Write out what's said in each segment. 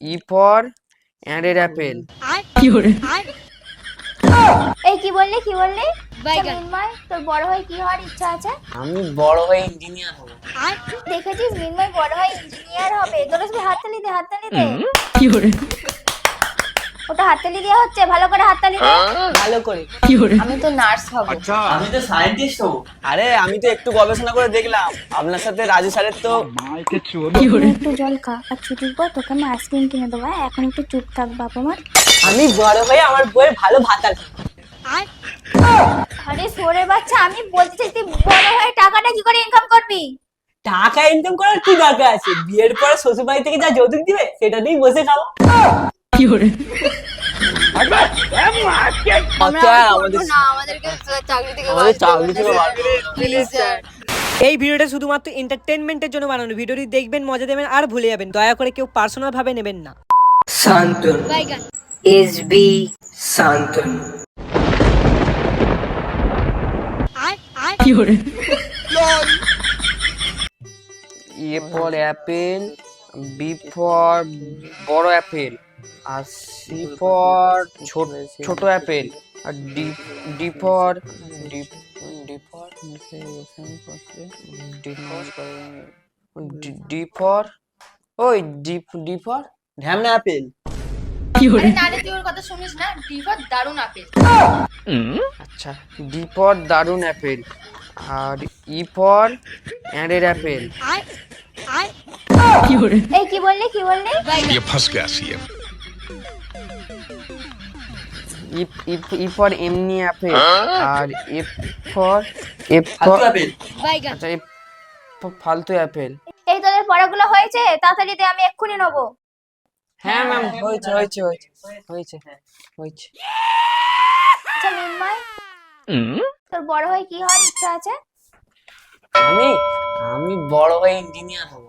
E for ended Apple এই কি বললি কি বললি? মিনময় তোর বড় হয়ে কি হওয়ার ইচ্ছা আছে? আমি বড় হয়ে ইঞ্জিনিয়ার হব। দেখেছিস মিনময় বড় হয়ে ইঞ্জিনিয়ার হবে। তোর সবাই হাততালি দে হাততালি দে। ওটা হাততালি দেওয়া হচ্ছে? ভালো করে হাততালি দে ভালো করে। আমি তো নার্স হব। আমি তো সায়েন্টিস্ট হব। আরে আমি তো একটু গবেষণা করে দেখলাম। আপনার সাথে রাজু স্যারের তো একটু জল খা আর ছুটির পর তোকে আমি আইসক্রিম কিনে দেবো হ্যাঁ? এখন একটু চুপ থাক বাবা মার আমি বড় হয়ে আমার বইয়ের ভালো ভাতা আরে সরে বাচ্চা আমি বলতে চাই তুই বড় হয়ে টাকাটা কি করে ইনকাম করবি? টাকা ইনকাম করার কি দরকার আছে? বিয়ের পরে শ্বশুর বাড়ি থেকে যা যৌতুক দিবে সেটা দিয়েই বসে খাব। আচ্ছা, আমাদের চাকরি থেকে চাকরি থেকে বার করে প্লিজ স্যার এই ভিডিওটা শুধুমাত্র এন্টারটেনমেন্টের জন্য বানানো। ভিডিওটি দেখবেন মজা দেবেন আর ভুলে যাবেন। দয়া করে কেউ পার্সোনাল ভাবে নেবেন না। Shantan. S B Shantan. A for apple B for বড় অ্যাপেল আর সি ফর ছোট ছোট apple R D D for D D for D for D for ওই ডি ডি ফর ঢ্যামনা অ্যাপেল আরে না রে তুই ওর কথা শুনিস না ডিফার দারুণ আপেল আচ্ছা ডি ফর দারুন Apple R E for অ্যান্ডের Apple এই কি বললি কি বললি ये फंस गया सीएम ই ই ফর এমনি অ্যাপেল আর এফ ফর এফ ফর আচ্ছা এফ ফালতু অ্যাপেল এই তোদের পড়াগুলো হয়েছে? তাড়াতাড়ি দে আমি এক্ষুনি নেব। হ্যাঁ ম্যাম হয়েছে হয়েছে হয়েছে হয়েছে হয়েছে। আচ্ছা মিনময় তোর বড় হয়ে কি হওয়ার ইচ্ছা আছে? আমি আমি বড় হয়ে ইঞ্জিনিয়ার হব।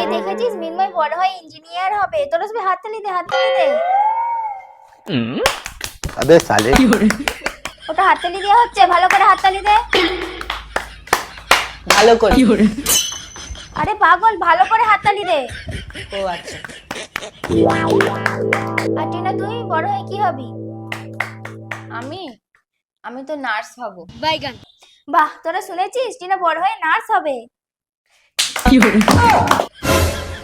এই দেখেছিস মিনময় বড় হয় ইঞ্জিনিয়ার হবে। তোরা সবাই হাততালি দে হাততালি দে। আবে সালে। ওটা হাততালি দিয়ে হচ্ছে ভালো করে হাততালি দে। ভালো করে। আরে পাগল ভালো করে হাততালি দে। ও আচ্ছা। আর টিনা তুই বড় হয়ে কি হবি? আমি? আমি তো নার্স হব। বাইগান বাহ তোরা শুনেছিস? টিনা বড় হয়ে নার্স হবে?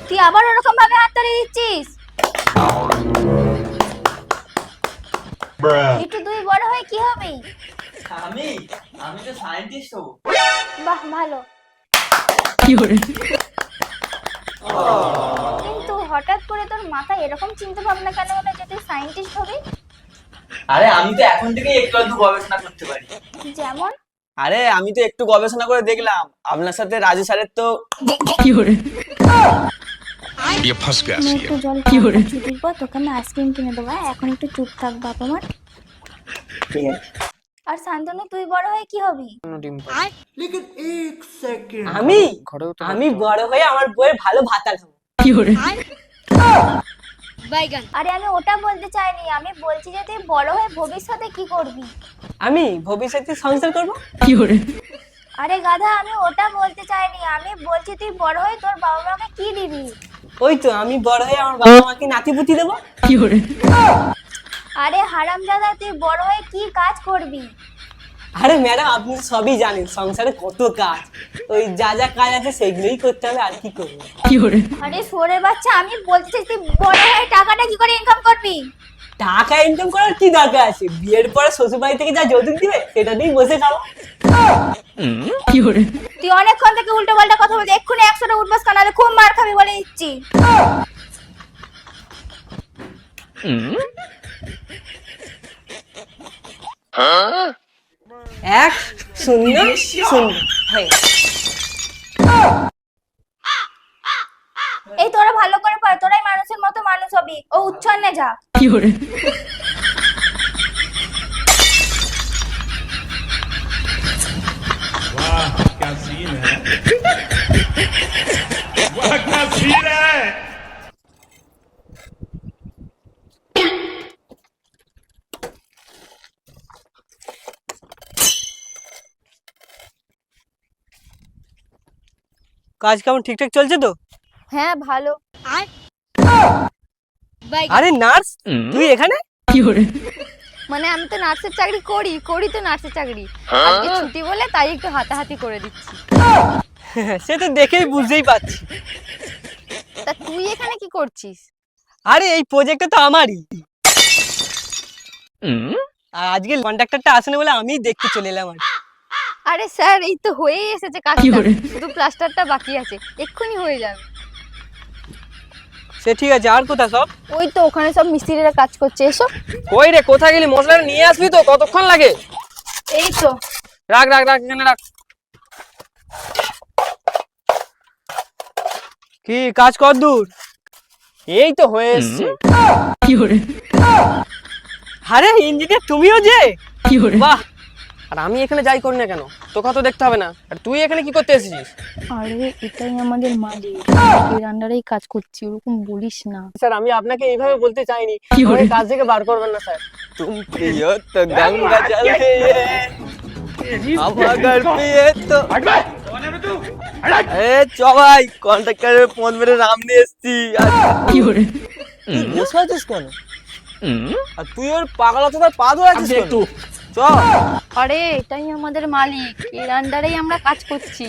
তুই আবার ওরকম ভাবে হাততালি দিচ্ছিস? একটু তুই বড় হয়ে কি হবি? আমি? আমি তো সায়েন্টিস্ট হব। বাহ ভালো। কিন্তু হঠাৎ করে তোর মাথায় এরকম চিন্তা ভাবনা কেন হলো যে তুই সায়েন্টিস্ট হবি? আরে আমি তো এখন থেকেই একটু একটু গবেষণা করতে পারি। যেমন? আরে আমি তো একটু গবেষণা করে দেখলাম। আপনার সাথে রাজু স্যারের তো কি হরে জল দিব তোকে আইসক্রিম কিনে দেবো হ্যাঁ? এখন একটু চুপ থাক বাবা মা। আর শান্তনু তুই বড় হয়ে কি হবি? আমি আমি বড় হয়ে আমার বইয়ের ভালো ভাতা খাব। কি হরে আরে আমি ওটা বলতে চাইনি। আমি বলছি যে তুই বড় হয়ে ভবিষ্যতে কি করবি? আমি ভবিষ্যতে সংসার করব? আরে গাধা আমি ওটা বলতে চাইনি। আমি বলছি তুই বড় হয়ে তোর বাবা মাকে কি দিবি? ওই তো আমি বড় হয়ে আমার বাবা মাকে নাতি পুতি দেবো আরে হারাম দাদা তুই বড় হয়ে কি কাজ করবি? আরে ম্যাডাম আপনি সবই জানেন সংসারে কত কাজ। ওই যা যা কাজ আছে সেগুলোই করতে হবে আর কি করব? কি করে? আরে সরে বাচ্চা আমি বলতে চাই তুই বড় হয়ে টাকাটা কি করে ইনকাম করবি? টাকা ইনকাম করার কি দরকার আছে? বিয়ের পরে শ্বশুর বাড়ি থেকে যা যৌতুক দিবে সেটা দিয়েই বসে খাব। তুই অনেকক্ষণ থেকে উল্টো পাল্টা কথা বলছিস এক্ষুনি একশোটা উঠবাস কানালে খুব মার খাবি বলে দিচ্ছি। এক শূন্য শূন্য হয়ে গেল। এই তোরা ভালো করে পড় তোরাই মানুষের মতো মানুষ হবি ও উচ্ছন্নে যা क्या सीन है वाह क्या सीन है কাজ কেমন ঠিকঠাক চলছে তো? হ্যাঁ ভালো। আরে? নার্স তুই এখানে? মানে আমি তো নার্সের চাকরি করি করি তো নার্সের চাকরি। আজকে ছুটি বলে তাই একটু হাতাহাতি করে দিচ্ছি। সে তো দেখেই বুঝতেই পারছি। তা তুই এখানে কি করছিস? আরে এই প্রজেক্টটা তো আমারই। আর আজকে কন্ট্রাক্টরটা আসেনি বলে আমি দেখতে চলে এলাম আর কি। আরে স্যার এই তো হয়েই এসেছে কাজটা। শুধু প্লাস্টারটা বাকি আছে। এক্ষুনি হয়ে যাবে। সে ঠিক আছে আর কোথায় সব? ওই তো ওখানে সব মিস্ত্রিরা কাজ করছে এসো। কই রে কোথায় গেলি? মশলাটা নিয়ে আসবি তো কতক্ষণ লাগে? এই তো। রাখ রাখ রাখ এখানে রাখ। কি কাজ কর দূর? এই তো হয়ে এসছে। আরে ইঞ্জিনিয়ার তুমিও যে? কি হরে বাহ আর আমি এখানে যাই করি না কেন? তোকে তো দেখতে হবে না। আর তুই এখানে কি করতে এসেছিস? আরে এটাই আমাদের মালিক। এর আন্ডারেই কাজ করছি ওরকম বলিস না। স্যার আমি আপনাকে এইভাবে বলতে চাইনি। আমাকে কাজ থেকে বার করবেন না স্যার। তুম প্রিয় তো গঙ্গা জল হে আমাদের প্রিয় তো এ চ ভাই কন্ট্রাক্টরের ফোন মেরে নাম নিয়ে এসছি কি করে বসে আছিস কেন আর তুই ওর পাগল অত পা ধরে আছিস একটু আরে এটাই আমাদের মালিক। এর আন্ডারেই আমরা কাজ করছি।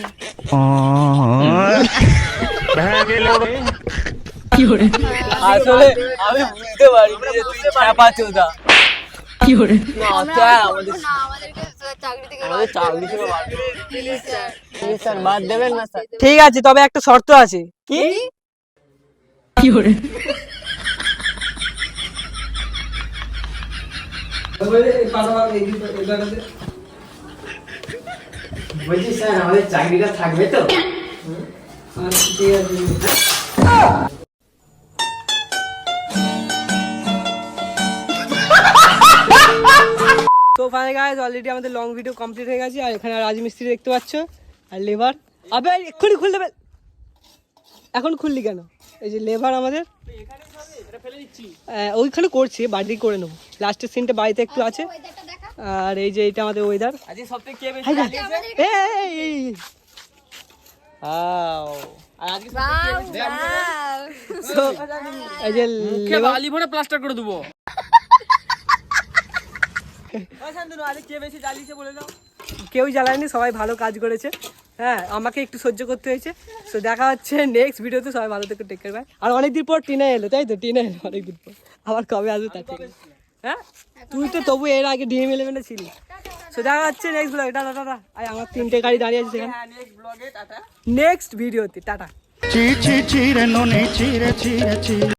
আসলে আমি বুঝতে পারিনি যে তুই চাপা চোদা। কি করে না স্যার আমাদের আমাদের চাকরি থেকে বাদ দেবেন। Please, স্যার বাদ দেবেন না স্যার ঠিক আছে তবে একটা শর্ত আছে। কি? বলছি, স্যার, আমাদের চাকরিটা থাকবে তো? অলরেডি আমাদের লং ভিডিও কমপ্লিট হয়ে গেছে, আর এখানে রাজমিস্ত্রি দেখতে পাচ্ছ, আর লেবার আবে, এক্ষুনি খুলে দেবে এখন খুললি কেন? এই যে লেবার আমাদের। ওইখানে করছি বাড়ি করে নেব। লাস্টের সিনটা বাড়িতে একটু আছে। আর এই যে এটা আমাদের ওয়েদার প্লাস্টার করে দেবো। কেউ জ্বালায়নি সবাই ভালো কাজ করেছে। হ্যাঁ আমাকে একটু সহ্য করতে হয়েছে। তো দেখা হচ্ছে নেক্সট ভিডিওতে সবাই ভালো থেকে টেক কেয়ার আর অনেকদিন পর টিনা এলো তাই তো? টিনা এলো অনেকদিন পর। আবার কবে আসবে তা ঠিক হ্যাঁ? তুই তো তবু এর আগে ডিএম ইলেভেনে ছিলি। তো দেখা হচ্ছে নেক্সট ব্লগে টাটা টাটা। আর আমার তিনটে গাড়ি দাঁড়িয়ে আছে সেখানে। নেক্সট ভিডিওতে টাটা। চি চি চিরে নুনি চিরে চিরে চি